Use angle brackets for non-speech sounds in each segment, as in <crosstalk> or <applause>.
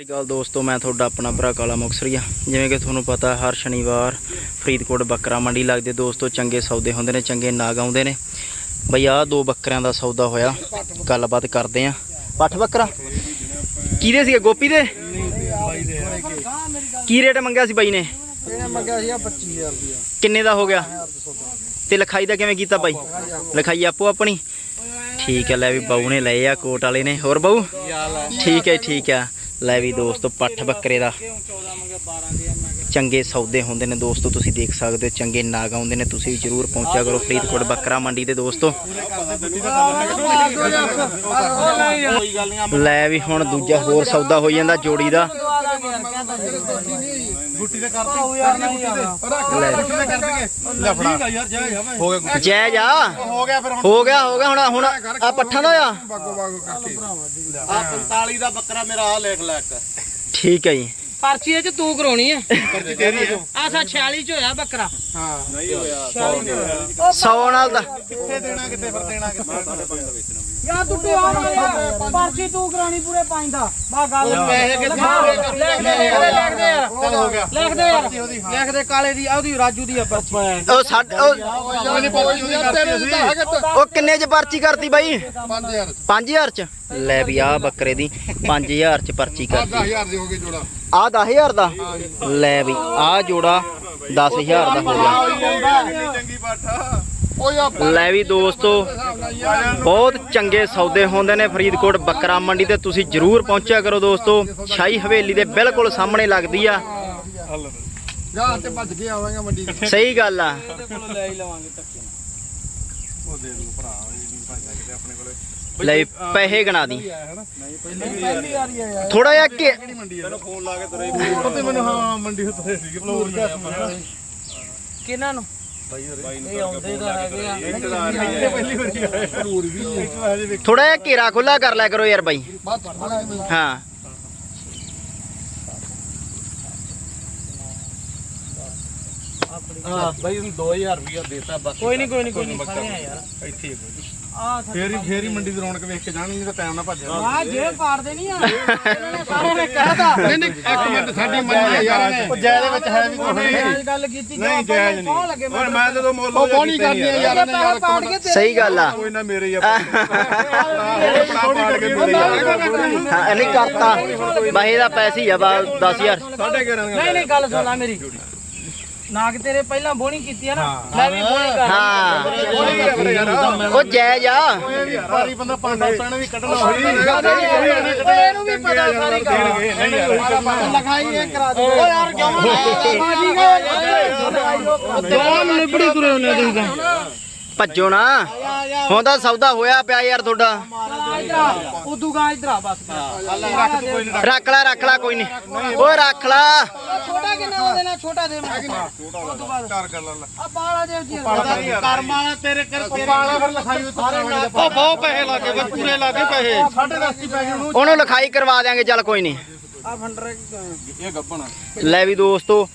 ਸਤਿ ਅਕਾਲ ਦੋਸਤੋ ਮੈਂ ਤੁਹਾਡਾ ਆਪਣਾ ਭਰਾ ਕਾਲਾ ਮੁਕਸਰੀਆ। ਜਿਵੇਂ ਕਿ ਤੁਹਾਨੂੰ ਪਤਾ ਹਰ ਸ਼ਨੀਵਾਰ ਫਰੀਦਕੋਟ ਬੱਕਰਾ ਮੰਡੀ ਲੱਗਦੇ ਦੋਸਤੋ ਚੰਗੇ ਸੌਦੇ ਹੁੰਦੇ ਨੇ ਚੰਗੇ ਨਾਗ ਆਉਂਦੇ ਨੇ। ਬਈ ਆਹ ਦੋ ਬੱਕਰਿਆਂ ਦਾ ਸੌਦਾ ਹੋਇਆ ਗੱਲਬਾਤ ਕਰਦੇ ਆ। ਪੱਠ ਬੱਕਰਾ? ਕਿਹਦੇ ਸੀਗੇ? ਗੋਪੀ ਦੇ? ਕੀ ਰੇਟ ਮੰਗਿਆ ਸੀ ਬਾਈ ਨੇ? ਇਹਨੇ ਮੰਗਿਆ ਸੀ 25000 ਰੁਪਇਆ। ਕਿੰਨੇ ਦਾ ਹੋ ਗਿਆ? ਤੇ ਲਿਖਾਈ ਦਾ ਕਿਵੇਂ ਕੀਤਾ ਬਾਈ? ਲਿਖਾਈ ਆਪੋ ਆਪਣੀ? ਠੀਕ ਹੈ ਲੈ ਵੀ ਬਾਊ ਨੇ ਲਏ ਆ ਕੋਟ ਵਾਲੇ ਨੇ। ਹੋਰ ਬਾਊ? ਠੀਕ ਹੈ ਠੀਕ ਹੈ। ਲੈ ਵੀ ਦੋਸਤੋ ਪੱਠ ਬੱਕਰੇ ਦਾ। ਚੰਗੇ ਸੌਦੇ ਹੁੰਦੇ ਨੇ ਦੋਸਤੋ ਤੁਸੀਂ ਦੇਖ ਸਕਦੇ ਹੋ ਚੰਗੇ ਨਾਗ ਆਉਂਦੇ ਨੇ ਤੁਸੀਂ ਵੀ ਜਰੂਰ ਪਹੁੰਚਿਆ ਕਰੋ ਫਰੀਦਕੋਟ ਬੱਕਰਾ ਮੰਡੀ ਦੇ ਦੋਸਤੋ। ਲੈ ਵੀ ਹੁਣ ਦੂਜਾ ਹੋਰ ਸੌਦਾ ਹੋਈ ਜਾਂਦਾ ਜੋੜੀ ਦਾ। ਗੁੱਟੀ ਤੇ ਕਰਤੀ ਯਾਰ ਨਹੀਂ ਲੈ ਲੈ ਫੜਾ। ਯਾਰ ਜਾ ਜਾ ਹੋ ਗਿਆ ਜੈ ਜਾ। ਹੋ ਗਿਆ ਫਿਰ ਹੋ ਗਿਆ ਹੋ ਗਿਆ ਹੁਣ ਹੁਣ ਆ ਪੱਠਾਂ ਦਾ ਆ? ਬਾਗੋ ਬਾਗੋ ਕਰਕੇ ਆ 45 ਦਾ ਬੱਕਰਾ ਮੇਰਾ ਆ ਲਿਖ ਲੈ ਇੱਕ। ਠੀਕ ਹੈ ਜੀ। ਪਰਚੀ ਇਹ ਚ ਤੂੰ ਕਰਾਉਣੀ ਹੈ ਪਰਚੀ ਤੇਰੀ ਹੈ ਆਸਾ 46 ਚ ਹੋਇਆ ਬੱਕਰਾ। ਹਾਂ ਨਹੀਂ ਹੋਇਆ। 100 ਨਾਲ ਦਾ। ਕਿੱਥੇ ਦੇਣਾ ਕਿੱਥੇ ਫਿਰ ਦੇਣਾ ਕਿੱਥੇ? ਯਾਰ ਤੂੰ ਤੇ ਆ ਪਰਚੀ ਤੂੰ ਕਰਾਉਣੀ ਪੂਰੇ ਪੰਜ ਦਾ। ਬਾ ਗੱਲ ਪੈਸੇ ਕਿੱਥੇ ਲਿਖ ਦੇ ਲਿਖ ਦੇ ਯਾਰ ਚੱਲ ਹੋ ਗਿਆ। ਲਿਖ ਦੇ ਯਾਰ। ਲਿਖ ਦੇ ਕਾਲੇ ਦੀ ਉਹਦੀ ਰਾਜੂ ਦੀ ਆ ਪਰਚੀ। ਉਹ ਸਾਡ ਉਹ ਕਿੰਨੇ ਚ ਪਰਚੀ ਕਰਤੀ ਬਾਈ? 5000 5000 ਚ। ਲੈ ਵੀ ਆ ਬੱਕਰੇ ਦੀ 5000 ਚ ਪਰਚੀ ਕਰਤੀ। 10000 ਦੀ ਹੋ ਗਈ ਜੋੜਾ। ਆ 10000 ਦਾ? ਲੈ ਵੀ ਆ ਜੋੜਾ 10000 ਦਾ ਹੋ ਗਿਆ। ਚੰਗੀ ਆ ਲੈ ਵੀ ਦੋਸਤੋ ਬਹੁਤ ਚੰਗੇ ਸੌਦੇ ਹੁੰਦੇ ਨੇ ਫਰੀਦਕੋਟ ਬੱਕਰਾ ਮੰਡੀ ਤੇ ਤੁਸੀਂ ਜਰੂਰ ਪਹੁੰਚਿਆ ਕਰੋ ਦੋਸਤੋ। ਸ਼ਾਹੀ ਹਵੇਲੀ ਦੇ ਬਿਲਕੁਲ ਸਾਹਮਣੇ ਲੱਗਦੀ ਆ। ਜਾ ਤੇ ਭੱਜ ਕੇ ਆਵਾਂਗੇ ਮੰਡੀ ਤੇ। ਸਹੀ ਗੱਲ ਆ। ਲੈ ਹੀ ਲਵਾਂਗੇ ਧੱਕੇ ਉਹ ਦੇ ਦੂ ਭਰਾ ਇਹ ਨਹੀਂ ਭਾਜਦਾ ਕਿਤੇ ਆਪਣੇ ਕੋਲੇ। ਲੈ ਵੀ ਪੈਸੇ ਗਣਾ ਦੀ। ਥੋੜਾ ਜਿਹਾ ਕਿ ਮੈਨੂੰ ਫੋਨ ਲਾ ਕੇ ਤੁਰੇ। ਪਤਾ ਮੈਨੂੰ ਹਾਂ ਮੰਡੀ ਤੋਂ ਤੁਰੇ ਸੀਗੇ ਫਲੋਰ ਕਿਹਨਾਂ ਨੂੰ? ਇਹ ਆਉਂਦੇ ਤਾਂ ਹੈਗੇ ਆ। ਪਹਿਲੀ ਵਾਰੀ ਆਇਆ ਫਲੋਰ ਵੀ ਇੱਕ ਵਾਰ ਜੇ ਥੋੜਾ ਜਿਹਾ ਘੇਰਾ ਖੁੱਲਾ ਕਰ ਲਿਆ ਕਰੋ ਯਾਰ ਬਾਈ। ਬਾਤ ਹਾਂ। ਹਾਂ। ਬਾਈ ਇਹਨੂੰ 2000 ਰੁਪਇਆ ਦੇਤਾ ਬਸ ਕੋਈ ਨਹੀਂ ਕੋਈ ਨਹੀਂ ਕੋਈ ਨਹੀਂ ਖੜੇ ਆ ਯਾਰ। ਇੱਥੇ ਹੀ ਕੋਈ ਆ ਫੇਰ ਹੀ ਫੇਰ ਹੀ ਮੰਡੀ ਦੀ ਰੌਣਕ ਵੇਖ ਕੇ ਜਾਣਗੇ ਤਾਂ ਟਾਈਮ ਨਾ ਭੱਜ ਆ ਜੇ ਪਾੜ ਦੇਣੀ ਆ। ਇਹਨਾਂ ਨੇ ਸਾਰਿਆਂ ਨੇ ਕਹਿਤਾ। ਨਹੀਂ ਨਹੀਂ ਇੱਕ ਮਿੰਟ ਸਾਡੀ ਮੰਡੀ ਹੈ ਯਾਰ ਉਹ ਜੈ ਦੇ ਵਿੱਚ ਹੈ ਵੀ ਕੁਝ ਜਾਇਜ਼ ਗੱਲ ਕੀਤੀ ਨਹੀਂ ਕੌਣ ਲੱਗੇ ਨਹੀਂ। ਹੁਣ ਮੈਂ ਜਦੋਂ ਮੁੱਲ ਉਹ ਬੋਣੀ ਕਰਦੀ ਹੈ ਯਾਰ ਨੇ ਯਾਰ ਪਾੜ ਕੇ ਸਹੀ ਗੱਲ ਆ। ਕੋਈ ਨਾ ਮੇਰੇ ਹੀ ਆਪਣਾ ਪਾੜ ਕੇ ਮੇਰੇ ਹਾਂ ਨਹੀਂ ਕਰਤਾ ਬਾਈ ਦਾ ਪੈਸੇ ਹੀ ਆ ਬਾ 10000 ਸਾਢੇ 11 ਨਹੀਂ ਨਹੀਂ ਗੱਲ ਸੁਣ ਮੇਰੀ। ਨਾਗ ਤੇਰੇ ਪਹਿਲਾਂ ਬੋਣੀ ਕੀਤੀ ਆ ਨਾ ਮੈਂ ਵੀ ਬੋਣੀ ਕਰ ਹਾਂ। ਉਹ ਜਾਇਜ਼ ਆ। ਸਾਰੀ ਬੰਦਾ ਪੰਜ ਪੈਣ ਵੀ ਕੱਢਣਾ ਹੋਈ। ਇਹਨੂੰ ਵੀ ਪਤਾ ਸਾਰੀ ਗੱਲ। ਲਖਾਈ ਇਹ ਕਰਾ ਦੇ। ਓ ਯਾਰ ਕਿਉਂ ਬਾਜੀ ਗਏ ਦੋ। ਨਿਬੜੀ ਤੁਰੇ ਹੁੰਨੇ ਤੁਸੀਂ ਤਾਂ। ਭੱਜੋ ਨਾ। ਹੁਣ ਤਾਂ ਸੌਦਾ ਹੋਇਆ ਪਿਆ ਯਾਰ ਤੁਹਾਡਾ। ਉਦੂ ਗਾ ਇਧਰ ਆ ਬਸ ਰੱਖ ਲੈ ਰੱਖ ਲੈ ਕੋਈ ਨਹੀਂ। ਓਏ ਰੱਖ ਲੈ। ਛੋਟਾ ਕਿੰਨਾ ਨਾਲ ਛੋਟਾ ਦੇ ਮੈਂ ਉਦੋਂ ਬਾਅਦ ਚਾਰ ਕਰ ਲੈ ਆ ਬਾਲਾ ਦੇ ਜੀ ਕਰਮਾ ਤੇਰੇ ਕਰ ਪਾਲਾ ਫਿਰ ਲਖਾਈ ਸਾਰੇ ਉਹ ਬਹੁਤ ਪੈਸੇ ਲੱਗੇ ਵੇ ਪੂਰੇ ਲੱਗੇ ਪੈਸੇ। ਸਾਢੇ 10 ਪੈ ਗਏ ਉਹਨੂੰ ਲਿਖਾਈ ਕਰਵਾ ਦਿਆਂਗੇ ਚੱਲ ਕੋਈ ਨਹੀਂ। ਆ ਫੰਡਰ ਇਹ ਗੱਬਣ ਲੈ ਵੀ ਦੋਸਤੋ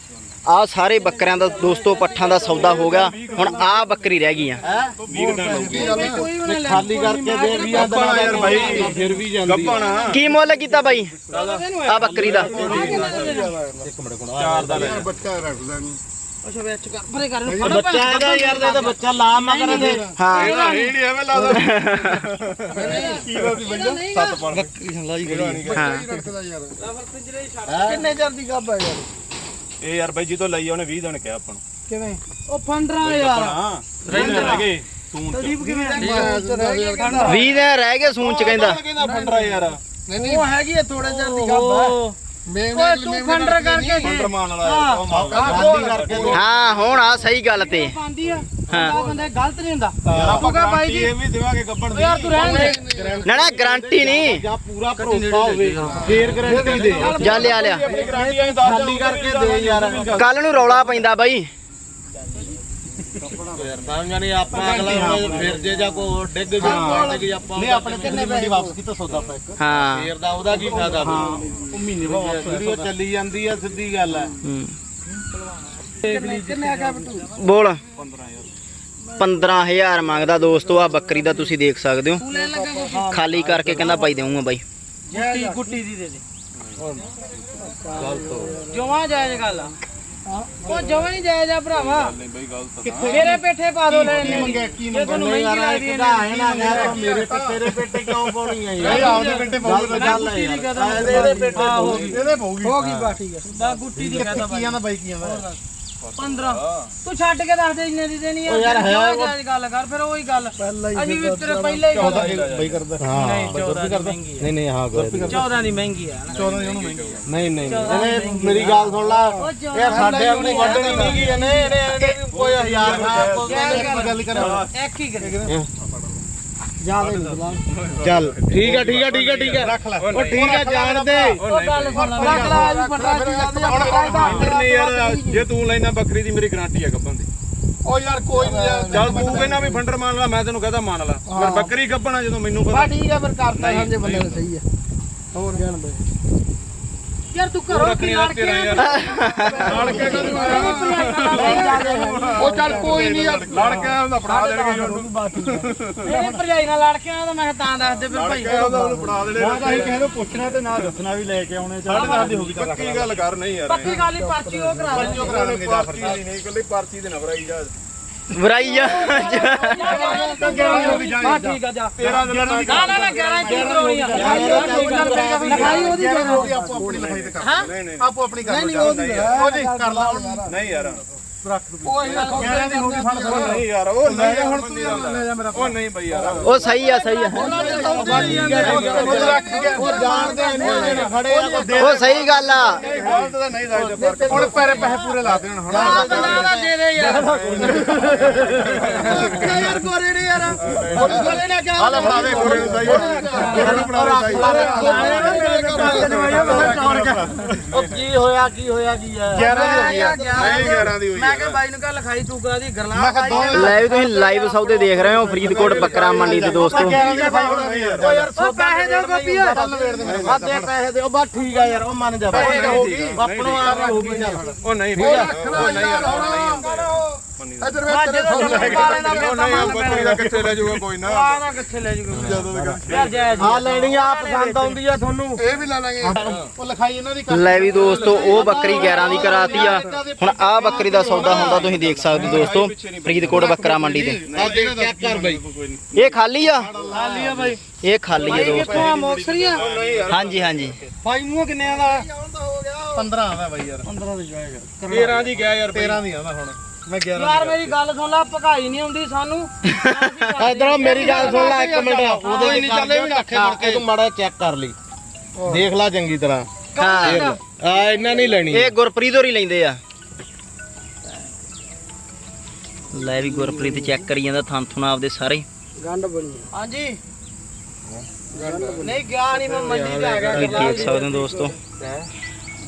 ਆ ਸਾਰੇ ਬੱਕਰਿਆਂ ਦਾ ਦੋਸਤੋ ਪੱਠਾਂ ਦਾ ਸੌਦਾ ਹੋ ਗਿਆ। ਹੁਣ ਆ ਬੱਕਰੀ ਰਹਿ ਗਈ ਆ। ਕੋਈ ਵੀ ਨਾ ਲੈ ਖਾਲੀ ਕਰਕੇ ਦੇ ਵੀ ਆ ਯਾਰ ਭਾਈ ਫਿਰ ਵੀ ਜਾਂਦੀ ਕੀ ਮੁੱਲ ਕੀਤਾ ਬਾਈ? ਆ ਬੱਕਰੀ ਦਾ। ਚਾਰ ਦਾ ਲੈ ਬੱਚਾ ਰੱਖ ਲੈ ਨੂੰ ਅੱਛਾ ਵਿੱਚ ਕਰ ਪਰੇ ਕਰ ਬੱਚਾ ਹੈਗਾ ਯਾਰ ਇਹਦਾ ਬੱਚਾ ਲਾ ਮਾ ਕਰੇ ਹਾਂ। ਇਹਦਾ ਨਹੀਂ ਐਵੇਂ ਲਾਦਾ ਕੀ ਦਾ ਸੀ ਬੰਦਾ ਸੱਤ ਪਣ ਹਾਂ। ਕਿੰਨੇ ਜਲਦੀ ਗੱਬ ਹੈ ਯਾਰ? ਇਹ ਯਾਰ ਬਾਈ ਜੀ ਤੋਂ ਲਈ ਉਹਨੇ 20 ਦਿਨ ਕਿਹਾ ਆਪਾਂ ਨੂੰ। ਕਿਵੇਂ? ਉਹ ਫੰਡਰਾ ਯਾਰ ਹਾਂ ਰਹਿੰਦੇ ਰਹਿ ਗਏ ਤੂੰ ਤਦੀਪ ਕਿਵੇਂ 20 ਦਿਨ ਰਹਿ ਗਏ ਸੂਨ ਚ ਕਹਿੰਦਾ। ਕਹਿੰਦਾ ਫੰਡਰਾ ਯਾਰ ਨਹੀਂ ਨਹੀਂ। ਉਹ ਹੈਗੀ ਆ ਥੋੜੇ ਜਿਹਾ ਦੀ ਗੱਬ ਹੈ ਮੈਂ ਓਏ ਤੂੰ ਫੰਡਰ ਕਰਕੇ ਦੇ। ਫੰਡਰਮਾਨ ਵਾਲਾ ਉਹ ਮੌਕਾ ਖਾਲੀ ਕਰਕੇ ਹਾਂ ਹੁਣ ਆ ਸਹੀ ਗੱਲ ਤੇ। ਪਾਉਂਦੀ ਆ ਹਾਂ। ਆ ਬੰਦੇ ਗਲਤ ਨਹੀਂ ਹੁੰਦਾ। ਆਪਾਂ ਕਹਾਂ ਬਾਈ ਜੀ ਇਹ ਵੀ ਦੇਵਾਂਗੇ ਗੱਬਣ ਦੀ ਯਾਰ ਤੂੰ ਰਹਿਣ ਦੇ। ਨਾ ਨਾ ਗਾਰੰਟੀ ਨਹੀਂ। ਜਾਂ ਪੂਰਾ ਭਰੋਸਾ ਹੋਵੇ ਫੇਰ ਗਰੰਟੀ ਦੇ। ਜਾ ਲਿਆ ਲਿਆ। ਗਰੰਟੀ ਆਈ ਦੱਸ ਖਾਲੀ ਕਰਕੇ ਦੇ ਯਾਰ। ਕੱਲ ਨੂੰ ਰੌਲਾ ਪੈਂਦਾ ਬਾਈ। ਤਾਂ ਨੇ ਆਪਾਂ ਅਗਲਾ ਫਿਰ ਜੇ ਜਾ ਕੋ ਡਿੱਗ ਜੇ ਡਿੱਗ ਆਪਾਂ ਨਹੀਂ ਆਪਣੇ ਕਿੰਨੇ ਪੈਸੇ ਵਾਪਸ ਕੀਤਾ ਸੌਦਾ ਪਾ ਇੱਕ? ਹਾਂ। ਫੇਰ ਦਾ ਉਹਦਾ ਕੀ ਫਾਇਦਾ ਹਾਂ ਉਹ ਮਹੀਨੇ ਬਾਅਦ ਵੀਡੀਓ ਚੱਲੀ ਜਾਂਦੀ ਆ ਸਿੱਧੀ ਗੱਲ ਹੈ ਹੂੰ। ਕਿੰਨੇ ਆ ਗਿਆ ਬਟੂ? ਬੋਲ। 15000 ਮੰਗਦਾ ਦੋਸਤੋ ਆ ਬੱਕਰੀ ਦਾ ਤੁਸੀਂ ਦੇਖ ਸਕਦੇ ਹੋ। ਖਾਲੀ ਕਰਕੇ ਕਹਿੰਦਾ ਪਾਈ ਦੇਊਂਗਾ ਬਾਈ। ਗੁੱਟੀ ਗੁੱਟੀ ਦੀ ਦੇ ਦੇ। ਜਮਾ ਜਾਇਜ਼ ਗੱਲ ਆ। ਉਹ ਜਮਾ ਨਹੀਂ ਜਾਇਜ਼ ਆ ਭਰਾਵਾ। ਮੇਰੇ ਪੇਠੇ ਪਾ ਦੋ ਲੈ ਨਹੀਂ ਮੰਗਿਆ? ਕੀ ਜੇ ਤੁਹਾਨੂੰ ਮਹਿੰਗੀ ਲੱਗਦੀ ਹੈ ਨਾ ਮੇਰੇ ਤੇਰੇ ਪੇਟੇ ਕਿਉਂ ਪਾਉਣੀ ਆ ਯਾਰ? ਆਪਦੇ ਪੇਟੇ ਪਾਉਣੀ ਗੱਲ ਗੁੱਟੀ ਦੀ ਕਹਦਾ ਇਹਦੇ ਪੇਠੇ ਇਹਦੇ ਪਾਉਗੀ ਹੋ ਗਈ ਬਾ ਠੀਕ ਹੈ ਬਾ ਗੁੱਟੀ ਦੀ ਕਹਦਾ ਕੀ ਆਂਦਾ ਬਾਈ ਕੀ ਆਂਦਾ 15 ਤੂੰ ਛੱਡ ਕੇ ਦੱਸ ਦੇ ਇੰਨੇ ਦੀ ਦੇਣੀ ਆ। ਯਾਰ ਜਾਇਜ਼ ਗੱਲ ਕਰ ਫਿਰ ਉਹੀ ਗੱਲ। ਅਸੀਂ ਵੀ ਤੇਰੇ ਪਹਿਲਾਂ ਹੀ ਗੱਲ ਬਾਈ ਕਰਦਾ। ਨਹੀਂ 14 ਦੀ ਮਹਿੰਗੀ ਨਹੀਂ ਨਹੀਂ ਹਾਂ ਕੋਈ 14 ਦੀ ਮਹਿੰਗੀ ਆ 14 ਦੀ ਉਹਨੂੰ ਮਹਿੰਗੀ ਨਹੀਂ ਨਹੀਂ ਇਹਨੇ ਮੇਰੀ ਗੱਲ ਸੁਣ ਲਾ। ਯਾਰ ਸਾਡੇ ਆਪਣੀ ਵੱਢਣੀ ਨਹੀਂ ਗਈ ਇਹਨੇ ਇਹਨੇ ਕੋਈ ਹਜ਼ਾਰ ਰੁਪਏ ਗੱਲ ਕਰਾ ਇੱਕ ਹੀ ਕਰੇ ਚੱਲ ਠੀਕ ਆ ਠੀਕ ਆ ਠੀਕ ਆ ਠੀਕ ਆ। ਰੱਖ ਲੈ। ਉਹ ਠੀਕ ਆ ਜਾਣ ਦੇ। ਉਹ ਗੱਲ ਸੁਣ ਲੈ ਰੱਖ ਲੈ ਵੀ 15 ਦੀ ਜਾਂਦੀ ਨਹੀਂ ਯਾਰ ਜੇ ਤੂੰ ਲੈਣਾ ਬੱਕਰੀ ਦੀ ਮੇਰੀ ਗਾਰੰਟੀ ਆ ਗੱਬਨ ਦੀ। ਉਹ ਯਾਰ ਕੋਈ ਨਹੀਂ ਯਾਰ। ਚੱਲ ਤੂੰ ਕਹਿੰਦਾ ਵੀ ਫੰਡਰ ਮੰਨ ਲਾ ਮੈਂ ਤੈਨੂੰ ਕਹਦਾ ਮੰਨ ਲਾ। ਪਰ ਬੱਕਰੀ ਗੱਬਣਾ ਜਦੋਂ ਮੈਨੂੰ ਪਤਾ। ਠੀਕ ਆ ਫਿਰ ਕਰਤਾ ਸਮਝੇ ਬੰਦੇ ਨੇ ਸਹੀ ਆ। ਹੋਰ। ਜਾਣ ਦੇ। ਯਾਰ ਤੂੰ ਘਰੋਂ ਕੀ ਲੜ ਕੇ ਲੜ ਕੇ ਕਦੋਂ ਉਹ ਚੱਲ ਕੋਈ ਨਹੀਂ ਲੜ ਕੇ ਉਹਦਾ ਫੜਾ ਦੇਣਗੇ ਉਹਨੂੰ। ਇਹ ਭਰਜਾਈ ਨਾਲ ਲੜ ਕੇ ਆਇਆ ਤਾਂ ਮੈਂ ਤਾਂ ਦੱਸ ਦੇ ਫਿਰ ਭਾਈ। ਉਹਦਾ ਉਹਨੂੰ ਫੜਾ ਦੇਣੇ ਮੈਂ ਤਾਂ ਇਹ ਕਹਿੰਦਾ ਪੁੱਛਣਾ ਤੇ ਨਾ ਦੱਸਣਾ ਵੀ ਲੈ ਕੇ ਆਉਣੇ ਸਾਡੇ ਨਾਲ ਦੀ ਹੋ ਗਈ ਤਾਂ ਰੱਖ ਪੱਕੀ ਗੱਲ ਕਰ ਨਹੀਂ ਯਾਰ। ਪੱਕੀ ਗੱਲ ਹੀ ਪਰਚੀ ਉਹ ਕਰਾ ਦੇ ਦੇਣਗੇ ਪਰਚੀ ਨਹੀਂ ਇਕੱਲੀ ਪਰਚੀ ਤੇ ਨਾ ਭਰਾਈ ਜਾ ਵਰਾਈ ਹਾਂ ਠੀਕ ਆ। ਜਾ ਨਾ ਨਾ ਨਾ 11 ਕੀ ਕਰਾਉਣੀ ਆ ਲਿਖਾਈ ਉਹਦੀ ਆਪੋ ਆਪਣੀ ਲਿਖਾਈ ਤੇ ਕਰ ਨਹੀਂ ਨਹੀਂ ਆਪੋ ਆਪਣੀ ਕਰ ਨਹੀਂ ਉਹਦੀ ਉਹਦੀ ਕਰ ਲਾ ਨਹੀਂ ਯਾਰ ਉਹ ਸਹੀ ਆ ਸਹੀ ਆ। ਉਹ ਸਹੀ ਗੱਲ ਆ। ਗਲਤ ਤਾਂ ਨਹੀਂ ਲੱਗਦਾ ਫ਼ਰਕ। ਹੁਣ ਪੈਰੇ ਪੈਸੇ ਪੂਰੇ ਲਾ ਦੇਣ ਹੁਣ। ਨਾ ਨਾ ਦੇ ਦੇ ਯਾਰ। ਯਾਰ ਕੋਰੇ ਨੇ ਯਾਰ। ਕੋਰੇ ਨੇ ਕਿਹਾ ਹਾਲੇ ਫੜਾ ਦੇ ਕੋਰੇ ਨੂੰ ਸਹੀ ਇਹਨੂੰ ਫੜਾ ਦੇ ਉਹ ਕੀ ਹੋਇਆ ਕੀ ਹੋਇਆ ਕੀ ਆ? 11 ਦੀ ਹੋ ਗਈ ਆ ਨਹੀਂ 11 ਦੀ ਹੋਈ ਮੈਂ ਕਿਹਾ ਬਾਈ ਨੂੰ ਕਹ ਲਿਖਾਈ ਤੂੰ ਕਰਾ ਦੀ ਗਰਲਾ ਮੈਂ ਕਿਹਾ ਦੋਵੇਂ ਲੈ ਵੀ ਤੁਸੀਂ ਲਾਈਵ ਸੌਦੇ ਦੇਖ ਰਹੇ ਹੋ ਫਰੀਦਕੋਟ ਬੱਕਰਾ ਮੰਡੀ ਦੇ ਦੋਸਤੋ। 11 ਦੀ ਲਿਖਾਈ ਹੋਣੀ ਯਾਰ ਉਹ ਯਾਰ ਉਹ ਪੈਸੇ ਦੇ ਗੋਪੀ ਆ ਦੇ ਪੈਸੇ ਦੇ ਉਹ ਬਸ ਠੀਕ ਆ ਯਾਰ ਉਹ ਮੰਨ ਜਾ ਪੈਸੇ ਆਪਣੋ ਆ ਹੋ ਗਈ ਚੱਲ ਉਹ ਨਹੀਂ ਬਈ ਉਹ ਨਹੀਂ ਯਾਰ ਇਧਰ ਮੈਂ ਉਹ ਨਹੀਂ ਬੱਕਰੀ ਦਾ ਕਿੱਥੇ ਲੈ ਜਾਊਗਾ ਕੋਈ ਨਾ। ਆ ਨਾ ਕਿੱਥੇ ਲੈ ਜੂਗਾ ਯਾਰ ਜੈ ਜੀ ਆ ਲੈਣੀ ਆ ਪਸੰਦ ਆਉਂਦੀ ਆ ਤੁਹਾਨੂੰ। ਇਹ ਵੀ ਲੈ ਲਾਂਗੇ। ਉਹ ਲਿਖਾਈ ਇਹਨਾਂ ਦੀ ਕਰ ਲੈ ਵੀ ਦੋਸਤੋ ਉਹ ਬੱਕਰੀ 11 ਦੀ ਕਰਾਤੀ ਆ। ਹੁਣ ਆਹ ਬੱਕਰੀ ਦਾ ਸੌਦਾ ਹੁੰਦਾ ਤੁਸੀਂ ਦੇਖ ਸਕਦੇ ਹੋ ਦੋਸਤੋ ਫਰੀਦਕੋਟ ਬੱਕਰਾ ਮੰਡੀ ਤੇ। ਇਹ ਖਾਲੀ ਆ? ਖਾਲੀ ਆ ਬਾਈ। ਇਹ ਖਾਲੀ ਆ ਦੋਸਤੋ। ਹਾਂਜੀ ਹਾਂਜੀ। ਬਾਈ ਨੂੰ ਕਿੰਨੇ ਦਾ? 15 ਆਵਾ ਬਾਈ ਯਾਰ। 15 ਦੇ ਜਾਏਗਾ 13 ਦੀ ਗਿਆ ਯਾਰ 13 ਦੀ ਆਵਾ ਹੁਣ। ਮੈਂ 11 ਯਾਰ ਮੇਰੀ ਗੱਲ ਸੁਣ ਲੈ ਭਕਾਈ ਨਹੀਂ ਆਉਂਦੀ ਸਾਨੂੰ। <laughs> ਇਧਰੋਂ ਮੇਰੀ ਗੱਲ ਸੁਣ ਲੈ ਇੱਕ ਮਿੰਟ ਕੋਈ ਨਹੀਂ ਚੱਲੇ ਵੀ ਰੱਖੇ ਮੁੜ ਕੇ। ਤੂੰ ਮਾੜਾ ਚੈੱਕ ਕਰ ਲਈ। ਦੇਖ ਲੈ ਚੰਗੀ ਤਰ੍ਹਾਂ। ਹਾਂ। ਆ ਇਹਨਾਂ ਨਹੀਂ ਲੈਣੀ। ਇਹ ਗੁਰਪ੍ਰੀਤ ਹੋਰੀ ਲੈਂਦੇ ਆ। ਲੈ ਵੀ ਗੁਰਪ੍ਰੀਤ ਚੈੱਕ ਕਰੀ ਜਾਂਦਾ ਥਾਂ ਥੁਣਾ ਆਪਦੇ ਸਾਰੇ। ਹਾਂਜੀ। ਨਹੀਂ ਗਿਆ ਨਹੀਂ ਮੈਂ ਮੰਡੀ ਤੇ ਆ ਗਿਆ ਤੁਸੀਂ ਦੇਖ ਸਕਦੇ ਹੋ। ਦੋਸਤੋ।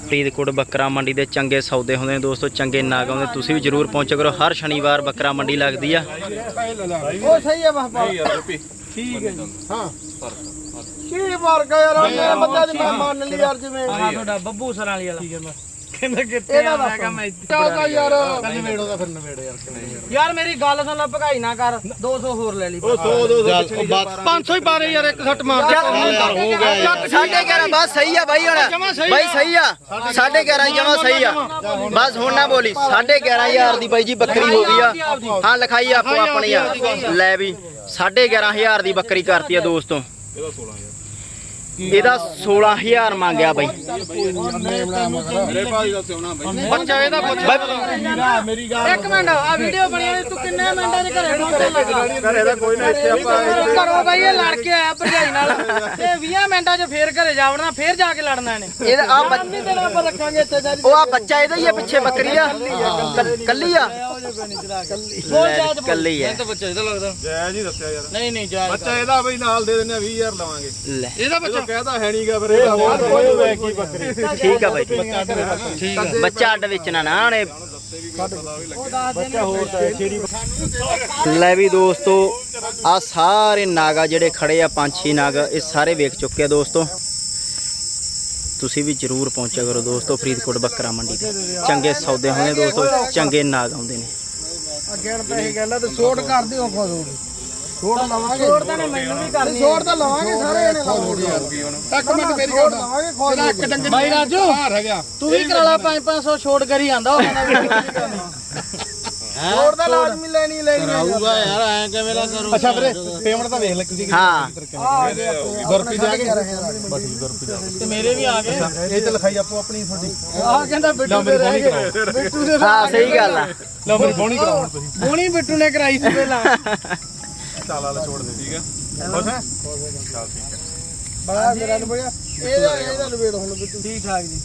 ਫਰੀਦਕੋਟ ਬੱਕਰਾ ਮੰਡੀ ਦੇ ਚੰਗੇ ਸੌਦੇ ਹੁੰਦੇ ਨੇ ਦੋਸਤੋ ਚੰਗੇ ਨਾਗ ਆਉਂਦੇ ਤੁਸੀਂ ਵੀ ਜਰੂਰ ਪਹੁੰਚਿਆ ਕਰੋ। ਹਰ ਸ਼ਨੀਵਾਰ ਬੱਕਰਾ ਮੰਡੀ ਲੱਗਦੀ ਆ। ਉਹ ਸਹੀ ਬਸ ਕੀ ਮਾਰ ਗਿਆ ਯਾਰ? ਬੰਦਾ ਦੀ ਮੈਂ ਮੰਨ ਲਈ ਯਾਰ ਜਿਵੇਂ। ਆ ਤੁਹਾਡਾ ਬੱਬੂ ਸਰਾਂ ਵਾਲੀ ਵਾਲਾ। ਕਹਿੰਦਾ ਕਿੱਥੇ ਆ? ਮੈਂ ਕਿਹਾ ਮੈਂ ਚੱਲਦਾ ਯਾਰ। ਨਵੇੜੋ ਦਾ ਫਿਰ ਨਵੇੜ ਯਾਰ ਕਿੰਨੇ ਯਾਰ ਯਾਰ ਮੇਰੀ ਗੱਲ ਸੁਣ ਲੈ ਭਕਾਈ ਨਾ ਕਰ। 200 ਹੋਰ ਲੈ ਲਈ। ਉਹ 100 200 ਚੱਲ ਉਹ ਬਸ। 500 ਹੀ ਪਾ ਦੇ ਯਾਰ ਇੱਕ ਸੱਟ ਮਾਰ ਹੋ ਗਿਆ ਯਾਰ। ਸਾਢੇ 11 ਬਸ ਸਹੀ ਆ ਬਾਈ ਹੁਣ। ਬਾਈ ਸਹੀ ਆ। ਸਾਢੇ 11 ਜਮਾ ਸਹੀ ਆ। ਬਸ ਹੁਣ ਨਾ ਬੋਲੀ। ਸਾਢੇ 11000 ਦੀ ਬਾਈ ਜੀ ਬੱਕਰੀ ਹੋ ਗਈ ਆ। ਹਾਂ ਲਿਖਾਈ ਆਪੋ ਆਪਣੀ ਆ। ਲੈ ਵੀ ਸਾਢੇ 11000 ਦੀ ਬੱਕਰੀ ਕਰਤੀ ਆ ਦੋਸਤੋ। ਇਹਦਾ 16000 ਮੰਗਿਆ ਬਾਈ। ਮੇਰੇ ਭਾਈ ਦਾ ਸਿਉਣਾ ਬਈ। ਬੱਚਾ ਇਹਦਾ ਪੁੱਛ। ਮੇਰੀ ਗੱਲ ਇੱਕ ਮਿੰਟ ਆ ਵੀਡੀਓ ਬਣੀ ਹੋਈ ਤੂੰ ਕਿੰਨੇ ਮਿੰਟਾਂ 'ਚ ਘਰੇ ਪਹੁੰਚਣ ਲੱਗਾ? ਘਰੇ ਦਾ ਕੋਈ ਨਾ ਇੱਥੇ ਆਪਾਂ ਘਰੋਂ ਬਾਈ ਇਹ ਲੜ ਕੇ ਆਇਆ ਭਰਜਾਈ ਨਾਲ। ਤੇ 20 ਮਿੰਟਾਂ 'ਚ ਫੇਰ ਘਰੇ ਜਾਵੜਨਾ ਫੇਰ ਜਾ ਕੇ ਲੜਨਾ ਇਹਨੇ। ਇਹਦਾ ਆ ਰੱਖਾਂਗੇ ਇੱਥੇ ਉਹ ਆ ਬੱਚਾ ਇਹਦਾ ਹੀ ਆ ਪਿੱਛੇ ਬੱਕਰੀ ਆ। ਕੱਲ- ਕੱਲੀ ਆ। ਕੱਲੀ ਆ? ਬੱਚਾ ਇਹਦਾ ਲੱਗਦਾ। ਜੈ ਜੀ ਦੱਸਿਆ ਯਾਰ। ਨਹੀਂ ਨਹੀਂ ਜਾ ਬੱਚਾ ਇਹਦਾ ਬਈ ਨਾਲ ਦੇ ਦਿੰਦੇ ਆ 20000 ਲਵਾਂਗੇ। ਲੈ। ਇਹਦਾ ਜਦੋਂ ਕਹਿਦਾ ਹੈ ਨਹੀਂਗਾ ਫਿਰ ਇਹਦਾ ਹੋਰ ਕੋਈ ਹੋਵੇ ਕੀ ਬੱਕਰੀ। ਠੀਕ ਆ ਬਾਈ ਠੀਕ ਆ ਬੱਚਾ ਅੱਡ ਵੇਚਣਾ ਨਾ ਉਹਨੇ ਬੱਚਾ ਹੋਰ ਤਾਂ ਛੇੜੀ ਲੈ ਵੀ ਦੋਸਤੋ ਆ ਸਾਰੇ ਨਾਗਾ ਜਿਹੜੇ ਖੜੇ ਆ ਪੰਜ ਛੇ ਨਾਗ ਇਹ ਸਾਰੇ ਵੇਖ ਚੁੱਕੇ ਆ ਦੋਸਤੋ। ਤੁਸੀਂ ਵੀ ਜਰੂਰ ਪਹੁੰਚਿਆ ਕਰੋ ਦੋਸਤੋ ਫਰੀਦਕੋਟ ਬੱਕਰਾ ਮੰਡੀ ਤੇ। ਚੰਗੇ ਸੌਦੇ ਹੁੰਦੇ ਦੋਸਤੋ ਚੰਗੇ ਨਾਗ ਆਉਂਦੇ ਨੇ। ਅੱਗੇ ਪੈਸੇ ਕਹਿੰਦਾ ਤੇ ਛੋਟ ਕਰ ਦਿਓ ਖੁਦ। ਛੋੜ ਲਵਾਂਗੇ। ਛੋੜ ਤਾਂ ਨੇ ਮੈਨੂੰ ਵੀ ਕਰਨੀ ਛੋੜ ਤਾਂ ਲਵਾਂਗੇ ਸਾਰੇ ਇਹਨੇ ਲਾਉਣੀ ਇੱਕ ਮਿੰਟ ਮੇਰੀ ਗੱਲ ਲਵਾਂਗੇ ਖੋਲ ਇੱਕ ਡੰਗੇ ਬਾਈ ਰਾਜੂ ਬਾਹਰ ਰਹਿ ਗਿਆ ਤੂੰ ਵੀ ਕਰਾ ਲਾ 5-500 ਛੋੜ ਕਰੀ ਜਾਂਦਾ ਉਹ ਕਹਿੰਦਾ ਵੀ। ਕੋਈ ਕਰਨੀ ਛੋੜ ਤਾਂ ਲਾਜ਼ਮੀ ਲੈਣੀ ਲੈਣੀ ਕਰਾਊਗਾ ਯਾਰ ਐ ਕਿਵੇਂ ਨਾ ਕਰੂ ਅੱਛਾ ਵੀਰੇ ਪੇਮੈਂਟ ਤਾਂ ਵੇਖ ਲੈ ਕਿੰਨੀ ਹਾਂ। ਗੁਰਪ੍ਰੀਤ ਆ ਗਏ ਤੇ ਮੇਰੇ ਵੀ ਆ ਗਏ। ਇਹ ਤੇ ਲਿਖਾਈ ਆਪੋ ਆਪਣੀ ਤੁਹਾਡੀ। ਆਹ ਕਹਿੰਦਾ ਬਿੱਟੂ ਦੇ ਰਹਿ ਗਏ। ਬਿੱਟੂ ਦੇ ਹਾਂ ਸਹੀ ਗੱਲ ਆ। ਲਓ ਮੇਰੀ ਬੋਣੀ ਕਰਾਓ ਹੁਣ ਤੁਸੀਂ। ਬੋਣੀ ਬਿੱਟੂ ਨੇ ਕਰਾਈ ਸੀ ਪਹਿਲਾਂ। ਚਾਲ ਵਾਲਾ ਛੋੜ ਦੇ। ਠੀਕ ਹੈ ਖੁਸ਼ ਹੈ ਚੱਲ ਠੀਕ ਹੈ ਬੜਾ ਮੇਰਾ ਨੂੰ ਬੜਿਆ ਇਹਦਾ ਇਹਦਾ ਨਵੇੜ ਹੁਣ ਬਿੱਟੂ। ਠੀਕ ਠਾਕ ਜੀ।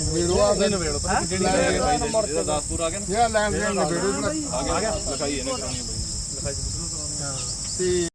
ਨਵੇੜੋ ਆ। ਦੇ ਨਵੇੜੋ। ਪਤਾ ਜਿਹੜੀ ਇਹਦਾ 10 ਪੂਰਾ ਆ ਗਿਆ ਜਿਹੜਾ ਲੈਣ ਦੇਣ ਨਵੇੜੋ ਆ ਗਿਆ। ਲਿਖਾਈ ਇਹਨੇ ਕਰਾਉਣੀ ਹੈ। ਤੇ